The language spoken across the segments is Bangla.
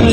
は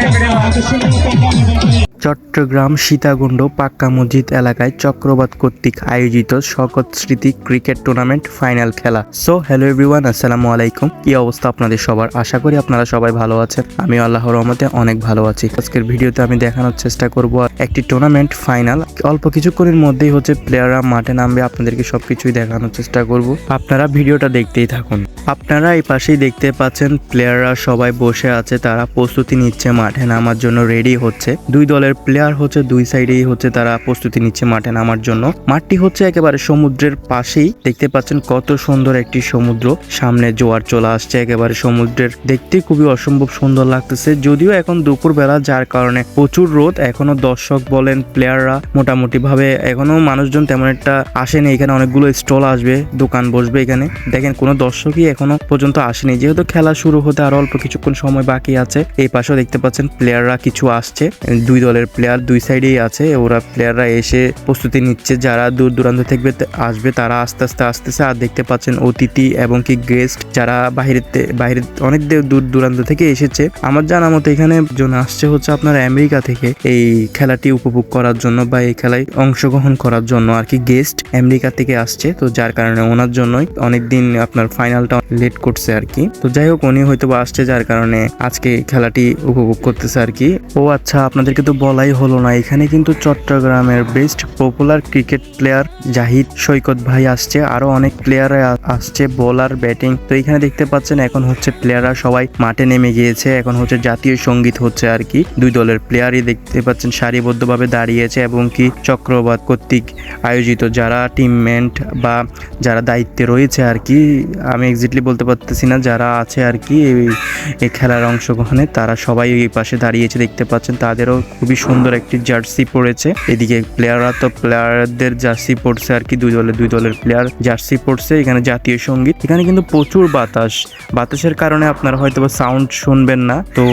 い、これを外してみてください。চট্টগ্রাম সীতাকুণ্ড পাক্কা মসজিদ এলাকায় চক্রবাত কর্তৃক আয়োজিত শকত স্মৃতি ক্রিকেট টুর্নামেন্ট ফাইনাল খেলা। সো হ্যালো এভরিওয়ান আসসালামু আলাইকুম। কি অবস্থা আপনাদের সবার? আশা করি আপনারা সবাই ভালো আছেন। আমি আল্লাহর রহমতে অনেক ভালো আছি। আজকের ভিডিওতে আমি দেখানোর চেষ্টা করব একটি টুর্নামেন্ট ফাইনাল। অল্প কিছুক্ষণের মধ্যেই হচ্ছে প্লেয়াররা মাঠে নামবে, আপনাদেরকে সবকিছুই দেখানোর চেষ্টা করব। আপনারা ভিডিওটা দেখতেই থাকুন। আপনারা এই পাশেই দেখতে পাচ্ছেন প্লেয়াররা সবাই বসে আছে, তারা প্রস্তুতি নিচ্ছে, মাঠে নামার জন্য রেডি হচ্ছে। দুই দলের প্লেয়ার হচ্ছে দুই সাইডেই হচ্ছে তারা প্রস্তুতি নিচ্ছে মাঠে নামার জন্য। মাঠটি হচ্ছে একেবারে সমুদ্রের পাশেই। দেখতে পাচ্ছেন কত সুন্দর একটি সমুদ্র। সামনে জোয়ার চলে আসছে একেবারে সমুদ্রের। দেখতে খুবই অসম্ভব সুন্দর লাগতেছে। যদিও এখন দুপুর বেলা যার কারণে প্রচুর রোদ। এখনও দর্শক বলেন প্লেয়াররা মোটামুটি ভাবে এখনও মানুষজন তেমন একটা আসেনি। এখানে অনেকগুলো স্টল আসবে, দোকান বসবে এখানে। দেখেন কোনো দর্শকই এখনও পর্যন্ত আসেনি। যেহেতু খেলা শুরু হতে আরও অল্প কিছুক্ষণ সময় বাকি আছে, এই পাশেও দেখতে পাচ্ছেন প্লেয়াররা কিছু আসছে। দুই দলের প্লেয়ার দুই সাইডেই আছে। ওরা প্লেয়াররা এসে প্রস্তুতি নিচ্ছে। যারা দূর দূরান্ত থেকে আসবে, তারা আস্তে আস্তে আসতেছে। আর দেখতে পাচ্ছেন অতিথি এবং কি গেস্ট যারা বাহিরের তে- বাইরের অনেক দূর দূরান্ত থেকে এসেছে। আমার জানা মতো এখানে জন আসছে হচ্ছে আপনার আমেরিকা থেকে। এই খেলাটি উপভোগ করার জন্য বা এই খেলায় অংশগ্রহণ করার জন্য আর কি গেস্ট আমেরিকা থেকে আসছে। তো যার কারণে ওনার জন্যই অনেকদিন আপনার ফাইনালটা লেট করছে আর কি। তো যাই হোক, উনি হয়তো আসছে, যার কারণে আজকে খেলাটি উপভোগ করতেছে আর কি। ও আচ্ছা আপনাদেরকে তো বলাই হলো না। এখানে কিন্তু চট্টগ্রামের best popular cricket player Zahid Saikat ভাই আসছে। আরও অনেক প্লেয়ার আসছে বোলার ব্যাটিং তো এখানে দেখতে পাচ্ছেন, এখন হচ্ছে প্লেয়াররা সবাই মাঠে নেমে গিয়েছে। এখন হচ্ছে জাতীয় সংগীত হচ্ছে আর কি। দুই দলের প্লেয়ারই দেখতে পাচ্ছেন, সারিবদ্ধভাবে দাঁড়িয়েছে এবং কি চক্রবাদ কর্তৃক আয়োজিত। যারা টিমমেন্ট বা যারা দায়িত্বে রয়েছে আর কি, আমি এক্স্যাক্টলি বলতে পারতেছি না, যারা আছে আর কি এই খেলার অংশগ্রহণে, তারা সবাই এই পাশে দাঁড়িয়েছে। দেখতে পাচ্ছেন, তাদেরও খুবই সুন্দর একটি জার্সি পরেছে। এদিকে প্লেয়াররা তো প্লেয়ারদের জার্সি পরছে আর কি, দুই দলের দুই দলের প্লেয়ার জার্সি পরছে, এখানে জাতীয় সংগীত। এখানে কিন্তু প্রচুর বাতাস। বাতাসের কারণে আপনারা হয়তো বা সাউন্ড শুনবেন না। তো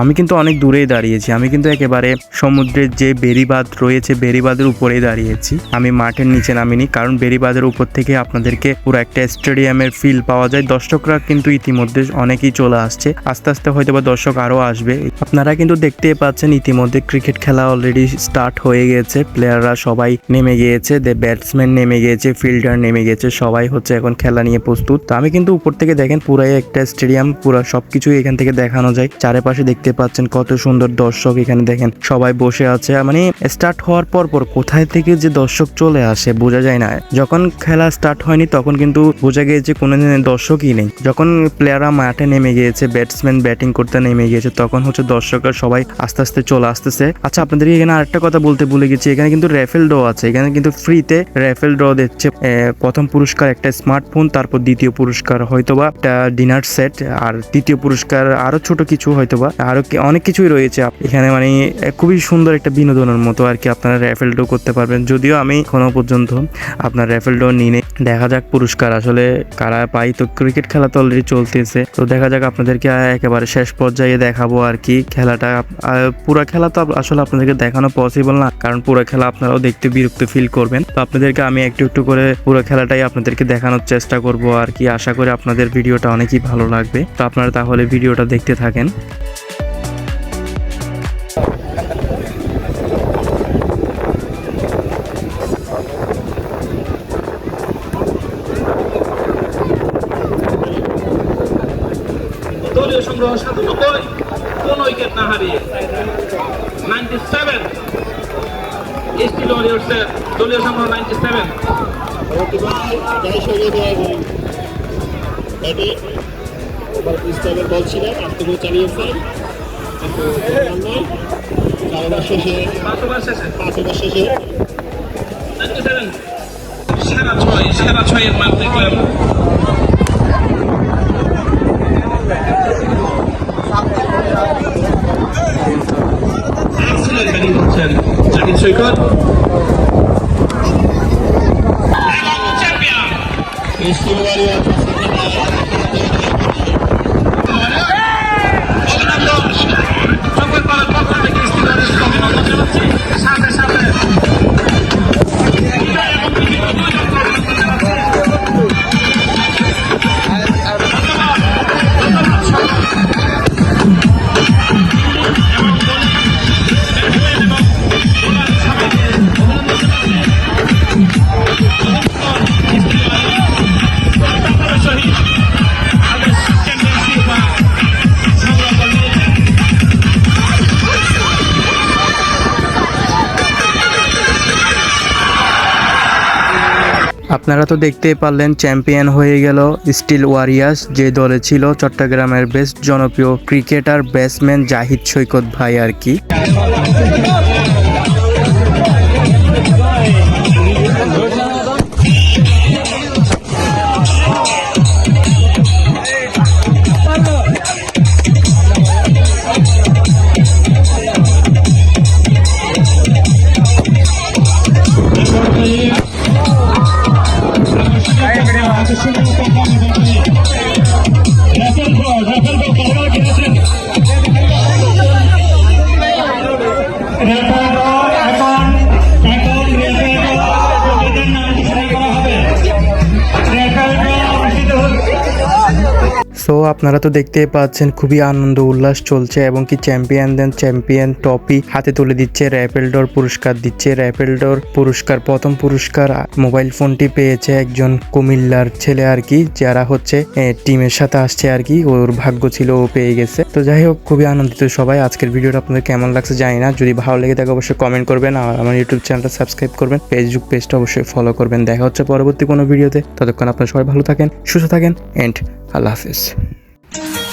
আমি কিন্তু অনেক দূরেই দাঁড়িয়েছি। আমি কিন্তু একেবারে সমুদ্রের যে বেরিবাদ রয়েছে বেরিবাদের উপরেই দাঁড়িয়েছি। আমি মাঠের নিচে নামিনি, কারণ বেরিবাদের উপর থেকে আপনাদেরকে পুরো একটা স্টেডিয়ামের ফিল পাওয়া যায়। দর্শকরা কিন্তু ইতিমধ্যে অনেকেই চলে আসছে। আস্তে আস্তে হয়তো বা দর্শক আরও আসবে। আপনারা কিন্তু দেখতেই পাচ্ছেন ইতিমধ্যে ক্রিকেট খেলা অলরেডি স্টার্ট হয়ে গিয়েছে প্লেয়াররা সবাই নেমে গিয়েছে দে ব্যাটসম্যান নেমে গিয়েছে ফিল্ডার নেমে গিয়েছে, সবাই হচ্ছে এখন খেলা নিয়ে প্রস্তুত। তো আমি কিন্তু উপর থেকে দেখেন পুরাই একটা স্টেডিয়াম পুরো সবকিছু এখান থেকে দেখানো যায়। চারিপাশে দেখতে পাচ্ছেন কত সুন্দর দর্শক এখানে দেখেন, সবাই বসে আছে। মানে স্টার্ট হওয়ার পর পর কোথায় থেকে যে দর্শক চলে আসে বোঝা যায় না। যখন খেলা স্টার্ট হয়নি তখন কিন্তু বোঝা গিয়েছে কোনো দর্শকই নেই। যখন প্লেয়াররা মাঠে নেমে গিয়েছে ব্যাটসম্যান ব্যাটিং করতে নেমে গিয়েছে, তখন হচ্ছে দর্শকরা সবাই আস্তে আস্তে চলে আসতেছে। আচ্ছা আপনাদেরকে এখানে আরেকটা কথা বলতে ভুলে গেছি। এখানে কিন্তু র্যাফেল ড্র আছে। এখানে কিন্তু ফ্রিতে র্যাফেল ড্র দিচ্ছে। প্রথম পুরস্কার একটা স্মার্টফোন তারপর দ্বিতীয় পুরস্কার হয়তোবা একটা ডিনার সেট আর তৃতীয় পুরস্কার আরও ছোট কিছু হয়তোবা। আরও অনেক কিছুই রয়েছে। এখানে মানে খুবই সুন্দর একটা বিনোদনের মতো আর কি আপনারা র্যাফেল ড্র করতে পারবেন। যদিও আমি এখনও পর্যন্ত আপনার র্যাফেল ড্র নিয়ে। দেখা যাক পুরস্কার, আসলে কারা পাই তো ক্রিকেট খেলা তো অলরেডি চলতেছে। তো দেখা যাক আপনাদেরকে একেবারে শেষ পর্যায়ে দেখাবো আর কি খেলাটা। পুরো খেলা তো আসলে আপনাদেরকে দেখানো পসিবল না, কারণ পুরো খেলা আপনারাও দেখতে বিরক্ত ফিল করবেন। তো আপনাদেরকে আমি একটু একটু করে পুরো খেলাটাই আপনাদেরকে দেখানোর চেষ্টা করব আর কি। আশা করি আপনাদের ভিডিওটা অনেকই ভালো লাগবে। তো আপনারা তাহলে ভিডিওটা দেখতে থাকেন। দলীয় সংগ্রহ সাতানব্বই কোন উইকেট না হারিয়ে। নাইনটি সেভেন স্টিল ওয়ারিয়ার্সের দলীয় সংগ্রহ সেভেন বল ছিলেন চালিয়েছেন নাইনটি সেভেন সেরা ছয় সেরা ছয়ের মাপ দেখলাম। জাহিদ সৈকত চ্যাম্পিয়ন স্টিল আপনারা তো দেখতেই পারলেন চ্যাম্পিয়ন হয়ে গেল স্টিল ওয়ারিয়ার্স, যে দলে ছিল চট্টগ্রামের বেস্ট জনপ্রিয় ক্রিকেটার ব্যাটসম্যান জাহিদ সৈকত ভাই আর কি। সো আপনারা তো দেখতেই পাচ্ছেন, খুবই আনন্দ উল্লাস চলছে এবং কি চ্যাম্পিয়ন দেন চ্যাম্পিয়ন টপি হাতে তুলে দিচ্ছে র্যাপেলডোর পুরস্কার, দিচ্ছে র্যাপেলডোর পুরস্কার, প্রথম পুরস্কার। মোবাইল ফোনটি পেয়েছে একজন কুমিল্লার ছেলে আর কি, যারা হচ্ছে টিমের সাথে আসছে আর কি, ওর ভাগ্য ছিল, ও পেয়ে গেছে। তো যাই হোক, খুবই আনন্দিত সবাই। আজকের ভিডিওটা আপনাদের কেমন লাগছে জানি না। যদি ভালো লেগে থাকে, অবশ্যই কমেন্ট করবেন আর আমার ইউটিউব চ্যানেলটা সাবস্ক্রাইব করবেন। ফেসবুক পেজটা অবশ্যই ফলো করবেন। দেখা হচ্ছে পরবর্তী কোনো ভিডিওতে ততক্ষণ আপনারা সবাই ভালো থাকেন, সুস্থ থাকেন এন্ড আল্লাহ হাফেজ। Thank you.